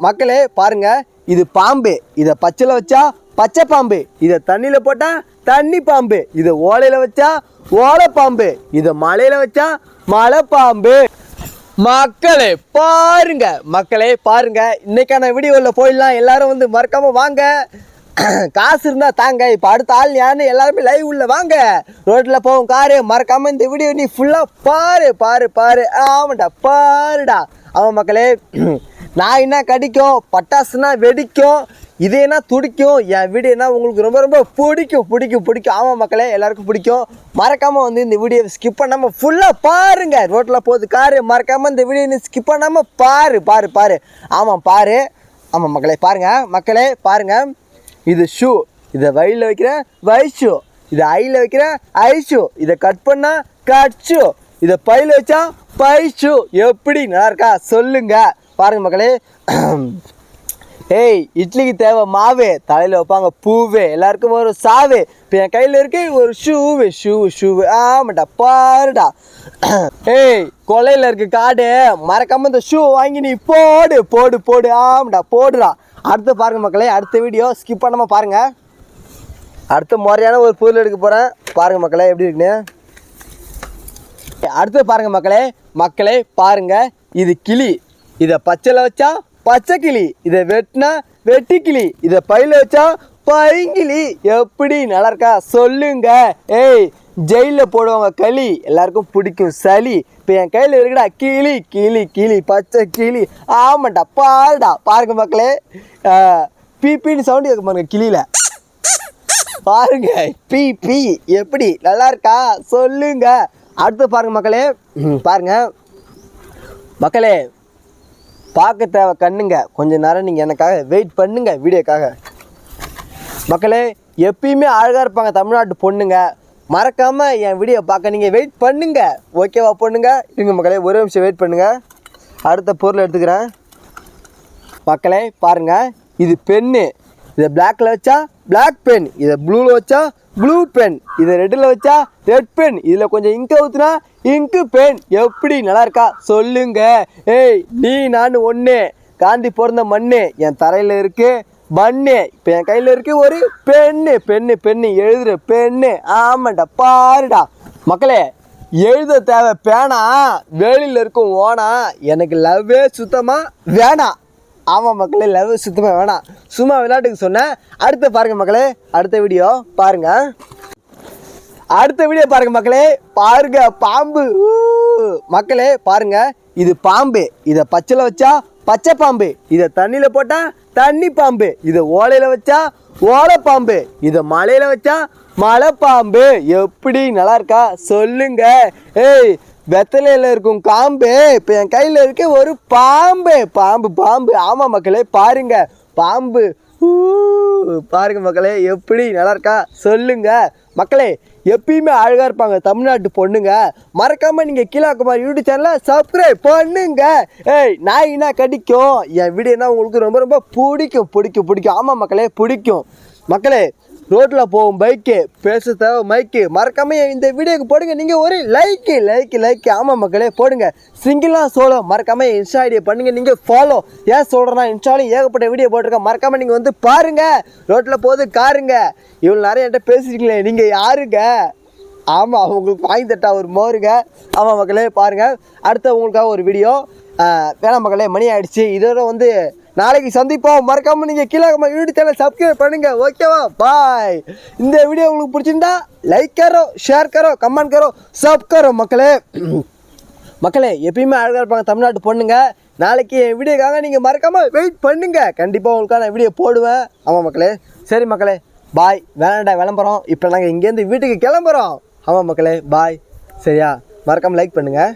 மக்களே பாருங்க இது பாம்பு. இதை பச்சையில் வச்சா பச்சை பாம்பு. இதை தண்ணியில் போட்டால் தண்ணி பாம்பு. இதை ஓலையில் வச்சா ஓலை பாம்பு. இதை மலையில் வச்சா மலை பாம்பு. மக்களே பாருங்க. மக்களே பாருங்க. இன்னைக்கான வீடியோவில் போயிடலாம். எல்லாரும் வந்து மறக்காம வாங்க. காசு இருந்தால் தாங்க. இப்போ அடுத்த ஆள் யாருன்னு எல்லாருமே லைவ் உள்ள வாங்க. ரோட்டில் போகும் காரு மறக்காம இந்த வீடியோ நீ ஃபுல்லாக பாரு பாரு பாரு. ஆமாண்டா பாருடா. ஆமாம் மக்களே நான் என்ன கடிக்கும்? பட்டாசுனா வெடிக்கும். இதேனா துடிக்கும்? என் வீடியோனா உங்களுக்கு ரொம்ப ரொம்ப பிடிக்கும் பிடிக்கும் பிடிக்கும். ஆமாம் மக்களே எல்லாருக்கும் பிடிக்கும். மறக்காமல் வந்து இந்த வீடியோவை ஸ்கிப் பண்ணாமல் ஃபுல்லாக பாருங்க. ரோட்டில் போகுது காரு மறக்காமல் இந்த வீடியோ நீ ஸ்கிப் பண்ணாமல் பாரு பாரு பாரு. ஆமாம் பாரு. ஆமாம் மக்களே பாருங்கள் மக்களே பாருங்கள் இது ஷூ இதை வயலில் வைக்கிற வை ஷூ இதை ஐயில் வைக்கிற ஐ ஷூ இதை கட் பண்ணால் கட் ஷூ இதை பையில் வச்சா பை ஷூ எப்படி நல்லா இருக்கா? சொல்லுங்கள் பாருங்க மக்களே. ஏய் இட்லிக்கு தேவை மாவு தலையில் வைப்பாங்க பூவு. எல்லாருக்கும் ஒரு சாவு. இப்போ என் கையில் இருக்கு ஒரு ஷூவு ஷூவு ஷூவு. ஆமாடா பாருடா. ஏய் கொலையில் இருக்கு காடு. மறக்காம இந்த ஷூ வாங்கி நீ போடு போடு போடு. ஆமாடா போடுடா. அடுத்து பாருங்க மக்களே அடுத்த வீடியோ ஸ்கிப் பண்ணாமல் பாருங்க. அடுத்த முறையான ஒரு பொருள் எடுக்க போகிறேன் பாருங்க மக்களே எப்படி இருக்குன்னு. அடுத்து பாருங்க மக்களே மக்களே பாருங்க. இது கிளி. இதை பச்சையில் வச்சா பச்சை கிளி இதை வெட்டினா வெட்டி கிளி இதை பையில் வச்சா பைங்கிளி. எப்படி நல்லா இருக்கா சொல்லுங்க. ஏய் ஜெயிலில் போடுவாங்க களி எல்லாருக்கும் பிடிக்கும் சளி. இப்போ என் கையில் இருக்குடா கிளி கிளி கிளி பச்சை கிளி. ஆமாண்டா பாருடா பாருங்க மக்களே. பிபின்னு சவுண்டு கேட்க பாருங்க கிளியில். பாருங்க பி பி எப்படி நல்லா இருக்கா சொல்லுங்க. அடுத்து பாருங்க மக்களே. பாருங்க. மக்களே பார்க்க தேவை கண்ணுங்க. கொஞ்ச நேரம் நீங்கள் எனக்காக வெயிட் பண்ணுங்க வீடியோக்காக. மக்களே எப்பயுமே அழகாக இருப்பாங்க தமிழ்நாட்டு பொண்ணுங்க. மறக்காமல் என் வீடியோ பார்க்க நீங்கள் வெயிட் பண்ணுங்க. ஓகேவா பொண்ணுங்க? இருங்க மக்களே ஒரு நிமிஷம் வெயிட் பண்ணுங்க. அடுத்த பொருள் எடுத்துக்கிறேன். மக்களே பாருங்கள் இது பென்னு. இதை பிளாக்கில் வச்சா பிளாக் பென் இதை ப்ளூவில் வச்சா ப்ளூ பென் இதை ரெட்டில் வச்சா ரெட் பென் இதில் கொஞ்சம் இங்கு ஊற்றுனா இங்கு பென் எப்படி நல்லா இருக்கா? சொல்லுங்க. ஏய் நீ நான் ஒன்று காந்தி பிறந்த மண்ணு. என் தரையில் இருக்கு மண்ணு. இப்போ என் கையில் இருக்கு ஒரு பெண்ணு. பெண்ணு பெண்ணு எழுதுற பெண்ணு. ஆமாண்டா பாருடா. மக்களே எழுத தேவை பேனா. வேலியில் இருக்கும் ஓனா. எனக்கு லவ்வே சுத்தமாக வேணாம். ஆமாம் மக்களே லவ் சுத்தமாக வேணாம். சும்மா விளையாட்டுக்கு சொன்னேன். அடுத்த பாருங்க மக்களே அடுத்த வீடியோ பாருங்க. அடுத்த வீடியோ பாருங்க மக்களே பாருங்க பாம்பு. மக்களே பாருங்க. இது பாம்பு. இதை பச்சையில் வச்சா பச்சை பாம்பு. இதை தண்ணியில் போட்டால் தண்ணி பாம்பு. இதை ஓலையில் வச்சா ஓலை பாம்பு. இதை மலையில் வச்சா மலை பாம்பு. எப்படி நல்லா இருக்கா? சொல்லுங்க. ஏய் வெத்தலையில் இருக்கும் காம்பு. இப்போ என் கையில் இருக்க ஒரு பாம்பு. பாம்பு பாம்பு. ஆமாம் மக்களே பாருங்க. பாம்பு. பாருங்க மக்களே எப்படி நல்லா இருக்கா? சொல்லுங்க. மக்களே எப்பயுமே அழகாக இருப்பாங்க தமிழ்நாட்டு பொண்ணுங்க. மறக்காம நீங்க கீழாக்குமார் யூடியூப் சேனலை சப்ஸ்கிரைப் பண்ணுங்க. ஏய் நாயினா கடிக்கும்? என் வீடியோனா உங்களுக்கு ரொம்ப ரொம்ப பிடிக்கும் பிடிக்கும் பிடிக்கும். ஆமாம் மக்களே பிடிக்கும். மக்களே ரோட்டில் போகும் பைக்கு பேச தேவை மைக்கு மறக்காம இந்த வீடியோக்கு போடுங்க. நீங்கள் ஒரு லைக்கு லைக்கு லைக்கு ஆமாம் மக்களே போடுங்க. சிங்கிளாக சோலோ மறக்காம இன்ஸ்டா ஐடியை பண்ணுங்கள் நீங்கள் ஃபாலோ ஏன் சொல்கிறேன்னா இன்ஸ்டாலையும் ஏகப்பட்ட வீடியோ போட்டிருக்கேன். மறக்காம நீங்கள் வந்து பாருங்க. ரோட்டில் போகுது காருங்க. இவ்வளோ நிறைய என்கிட்ட பேசிருக்கீங்களே நீங்கள் யாருங்க? ஆமாம் அவங்களுக்கு வாங்கி தட்டா ஒரு மோருங்க. ஆமாம் மக்களே பாருங்கள் அடுத்த உங்களுக்காக ஒரு வீடியோ வேணாம் மக்களே மணி ஆகிடுச்சி இதோட வந்து நாளைக்கு சந்திப்போம். மறக்காமல் நீங்கள் கீழே யூடியூப் சேனல் சப்ஸ்கிரைப் பண்ணுங்கள் ஓகேவா பாய் இந்த வீடியோ உங்களுக்கு பிடிச்சிருந்தா லைக் கரோ ஷேர் கரோ கமெண்ட் கரோ சப் கரோ மக்களே. மக்களே எப்பயுமே அழகாக இருப்பாங்க. தமிழ்நாட்டு பொண்ணுங்க. நாளைக்கு என் வீடியோக்காக நீங்கள் மறக்காமல் வெயிட் பண்ணுங்கள் கண்டிப்பாக உங்களுக்கான வீடியோ போடுவேன். ஆமாம் மக்களே. சரி மக்களே. பாய் வேணாண்டா விளம்பரம். இப்போ நாங்கள் இங்கேருந்து வீட்டுக்கு கிளம்புறோம். ஆமாம் மக்களே. பாய் சரியா? மறக்காமல் லைக் பண்ணுங்கள்